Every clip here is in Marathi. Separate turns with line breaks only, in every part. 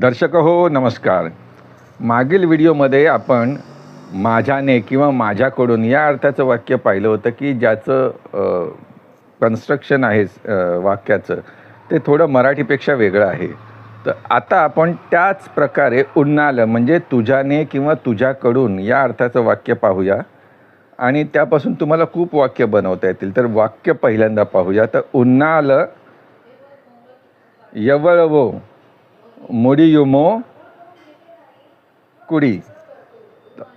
दर्शक हो नमस्कार. मागील व्हिडिओमध्ये आपण माझ्याने किंवा माझ्याकडून या अर्थाचं वाक्य पाहिलं होतं की ज्याचं कन्स्ट्रक्शन आहे वाक्याचं ते थोडं मराठीपेक्षा वेगळं आहे. तर आता आपण त्याच प्रकारे उन्नालं म्हणजे तुझ्याने किंवा तुझ्याकडून या अर्थाचं वाक्य पाहूया. आणि त्यापासून तुम्हाला खूप वाक्य बनवता येतील. तर वाक्य पहिल्यांदा पाहूया. तर उन्नालं यवळवो. मुडियुमो कुडी.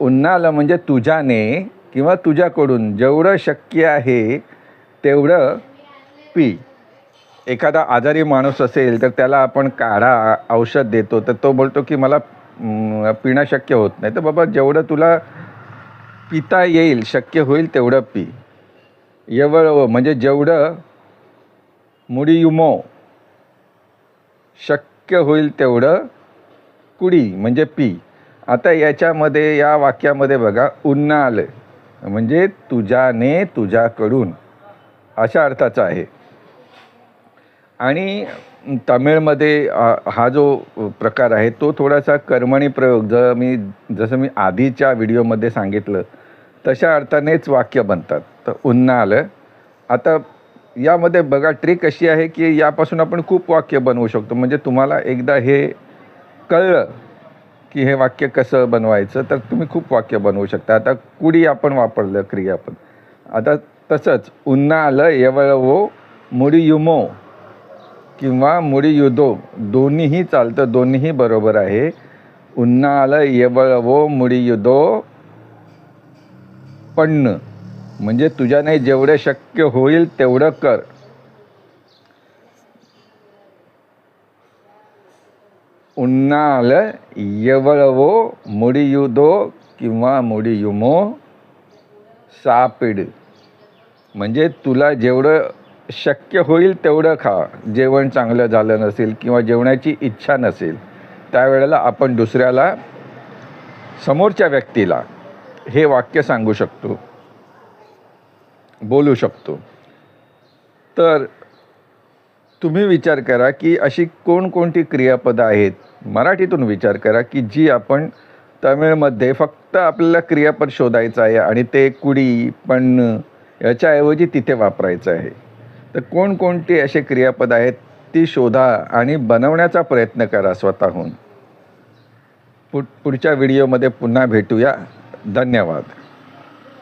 उन्हाला म्हणजे तुझ्याने किंवा तुझ्याकडून जेवढं शक्य आहे तेवढं पी. एखादा आजारी माणूस असेल तर त्याला आपण काढा औषध देतो. तर तो बोलतो की मला पिणं शक्य होत नाही. तर बाबा जेवढं तुला पिता येईल शक्य होईल तेवढं पी. यवळव म्हणजे जेवढं मुडियुमो शक्य होईल तेवढं कुडी म्हणजे पी. आता याच्यामध्ये या वाक्यामध्ये बघा उन्नाल. म्हणजे तुझ्याने तुझ्याकडून अशा अर्थाचा आहे. आणि तमिळमध्ये हा जो प्रकार आहे तो थोडासा कर्मणी प्रयोग जर मी जसं मी आधीच्या व्हिडिओमध्ये सांगितलं तशा अर्थानेच वाक्य बनतात. तर उन्नाल. आता यामध्ये बघा ट्रिक अशी आहे की यापासून आपण खूप वाक्य बनवू शकतो. म्हणजे तुम्हाला एकदा हे कळलं की हे वाक्य कसं बनवायचं तर तुम्ही खूप वाक्य बनवू शकता. आता कुडी आपण वापरलं क्रियापद आता तसंच उन्हा आलं येवळवो मुडियुमो किंवा मुडियुदो दोन्हीही चालतं दोन्हीही बरोबर आहे. उन्हा आलं येवळवो मुडियुदो पण म्हणजे तुझ्याने जेवढं शक्य होईल तेवढं कर. उन्नाल यवळवो मुडियुदो किंवा मुडियुमो सापिड. म्हणजे तुला जेवढं शक्य होईल तेवढं खा. जेवण चांगलं झालं नसेल किंवा जेवणाची इच्छा नसेल त्यावेळेला आपण दुसऱ्याला समोरच्या व्यक्तीला हे वाक्य सांगू शकतो. बोलू शकतो. तर तुम्ही विचार करा की अशी कोणकोणती क्रियापदं आहेत? मराठीतून विचार करा की जी आपण तमिळमध्ये फक्त आपल्याला क्रियापद शोधायचं आहे आणि ते कुडी पण याच्याऐवजी तिथे वापरायचं आहे. तर कोणकोणती असे क्रियापद आहेत ती शोधा आणि बनवण्याचा प्रयत्न करा स्वतःहून. पुढच्या व्हिडिओमध्ये पुन्हा भेटूया. धन्यवाद.